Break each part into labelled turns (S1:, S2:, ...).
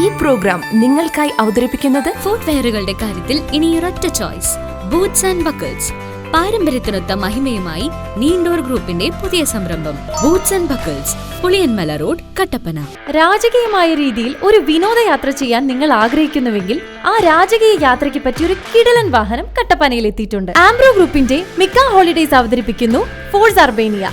S1: ഈ പ്രോഗ്രാം നിങ്ങൾക്കായി അവതരിപ്പിക്കുന്നത്
S2: ഫുട്വെയറുകളുടെ കാര്യത്തിൽ ഇനി ഒരൊറ്റ ചോയ്സ് ബൂട്ട്സ് ആൻഡ് ബക്കിൾസ് പാരമ്പര്യത്തിനൊത്ത മഹിമയുമായി നീണ്ടോർ ഗ്രൂപ്പിന്റെ പുതിയ സംരംഭം. Boots and Buckles Puliyanmala road Kattappana.
S3: രാജകീയമായ രീതിയിൽ ഒരു വിനോദയാത്ര ചെയ്യാൻ നിങ്ങൾ ആഗ്രഹിക്കുന്നുവെങ്കിൽ ആ രാജകീയ യാത്രയ്ക്ക് പറ്റിയ ഒരു കിടലൻ വാഹനം കട്ടപ്പനയിൽ എത്തിയിട്ടുണ്ട്. ആംബ്രോ ഗ്രൂപ്പിന്റെ മിക്ക ഹോളിഡേസ് അവതരിപ്പിക്കുന്നു ഫോഴ്സ് അർബേനിയ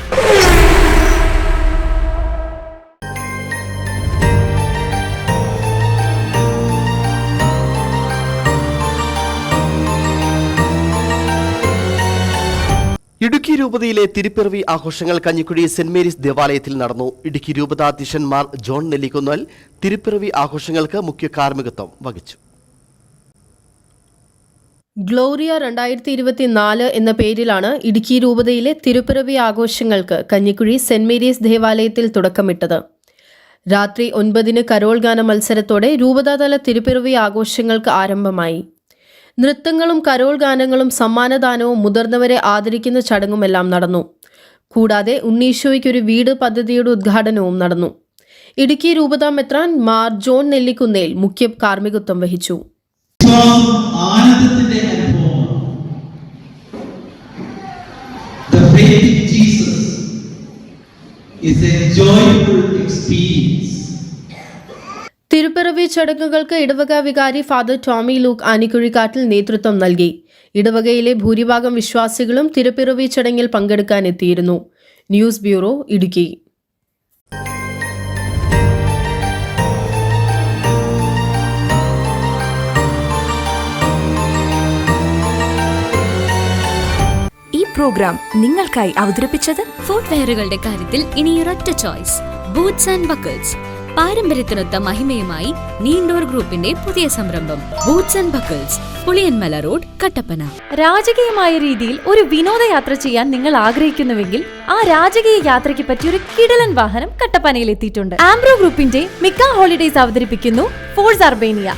S4: ഇടുക്കി രൂപതയിലെ തിരുപ്പിറവി ആഘോഷങ്ങൾ കഞ്ഞിക്കുഴി സെന്റ് മേരീസ് ദേവാലയത്തിൽ നടന്നു. ഇടുക്കി രൂപതാധീശന്മാർ ജോൺ നെല്ലിക്കുന്നൽ തിരുപ്പിറവി ആഘോഷങ്ങൾക്ക് മുഖ്യ കാർമ്മികത്വം വഹിച്ചു.
S5: ഗ്ലോറിയ രണ്ടായിരത്തി ഇരുപത്തിനാല് എന്ന പേരിലാണ് ഇടുക്കി രൂപതയിലെ തിരുപ്പിറവി ആഘോഷങ്ങൾക്ക് കഞ്ഞിക്കുഴി സെന്റ് മേരീസ് ദേവാലയത്തിൽ തുടക്കമിട്ടത്. രാത്രി ഒൻപതിന് കരോൾ ഗാന മത്സരത്തോടെ രൂപതാതല തിരുപ്പിറവി ആഘോഷങ്ങൾക്ക് ആരംഭമായി. നൃത്തങ്ങളും കരോൾ ഗാനങ്ങളും സമ്മാനദാനവും മുതിർന്നവരെ ആദരിക്കുന്ന ചടങ്ങുമെല്ലാം നടന്നു. കൂടാതെ ഉണ്ണീശോയ്ക്കൊരു വീട് പദ്ധതിയുടെ ഉദ്ഘാടനവും നടന്നു. ഇടുക്കി രൂപതാ മെത്രാൻ മാർ ജോൺ നെല്ലിക്കുന്നേൽ മുഖ്യ കാർമ്മികത്വം വഹിച്ചു.
S6: is a joyful experience.
S5: തിരുപ്പിറവി ചടങ്ങുകൾക്ക് ഇടവക വികാരി ഫാദർ ടോമി ലൂക്ക് ആനിക്കുഴിക്കാട്ടിൽ നേതൃത്വം നൽകി. ഇടവകയിലെ ഭൂരിഭാഗം വിശ്വാസികളും തിരുപ്പിറവി ചടങ്ങിൽ പങ്കെടുക്കാൻ എത്തിയിരുന്നു ന്യൂസ് ബ്യൂറോ ഇടുക്കി.
S1: ഈ പ്രോഗ്രാം നിങ്ങൾക്കായി അവതരിപ്പിച്ചത്
S2: ഫുട്വെയറുകളുടെ കാര്യത്തിൽ ഇനി ഒരൊറ്റ ചോയ്സ്. ബൂട്ട്സ് ആൻഡ് ബക്കിൾസ് പാരമ്പര്യത്തിനൊത്ത മഹിമയുമായി നീണ്ടോർ ഗ്രൂപ്പിന്റെ പുതിയ സംരംഭം Boots and Buckles Puliyanmala road Kattappana.
S3: രാജകീയമായ രീതിയിൽ ഒരു വിനോദയാത്ര ചെയ്യാൻ നിങ്ങൾ ആഗ്രഹിക്കുന്നുവെങ്കിൽ ആ രാജകീയ യാത്രയ്ക്ക് പറ്റിയ ഒരു കിടലൻ വാഹനം കട്ടപ്പനയിൽ എത്തിയിട്ടുണ്ട്. ആംബ്രോ ഗ്രൂപ്പിന്റെ മിക്ക ഹോളിഡേസ് അവതരിപ്പിക്കുന്നു ഫോഴ്സ് അർബേനിയ.